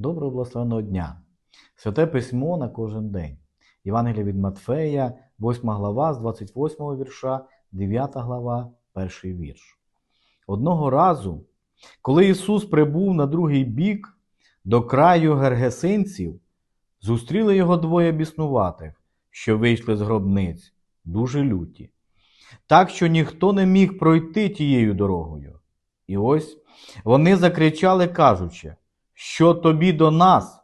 Доброго благословенного дня! Святе письмо на кожен день. Євангелія від Матфея, 8 глава, з 28 вірша, 9 глава, 1 вірш. Одного разу, коли Ісус прибув на другий бік до краю гергесинців, зустріли його двоє біснуватих, що вийшли з гробниць, дуже люті, так що ніхто не міг пройти тією дорогою. І ось вони закричали, кажучи, що тобі до нас,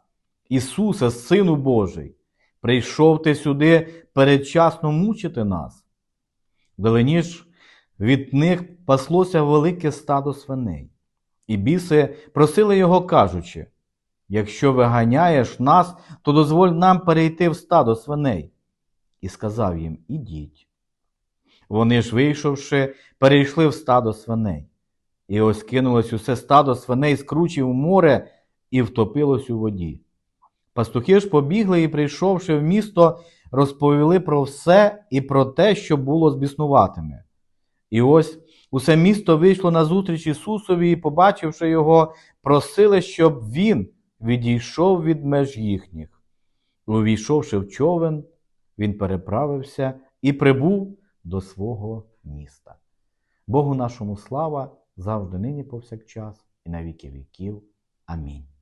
Ісусе, Сину Божий, прийшов ти сюди передчасно мучити нас. Вдалині ж від них паслося велике стадо свиней, і біси просили його, кажучи, якщо виганяєш нас, то дозволь нам перейти в стадо свиней. І сказав їм, ідіть. Вони ж, вийшовши, перейшли в стадо свиней. І ось кинулось усе стадо свиней з кручі в море і втопилось у воді. Пастухи ж побігли і, прийшовши в місто, розповіли про все і про те, що було з біснуватими. І ось усе місто вийшло назустріч Ісусові і, побачивши його, просили, щоб Він відійшов від меж їхніх. Увійшовши в човен, він переправився і прибув до свого міста. Богу нашому слава завжди нині повсякчас і на віки віків. Амінь.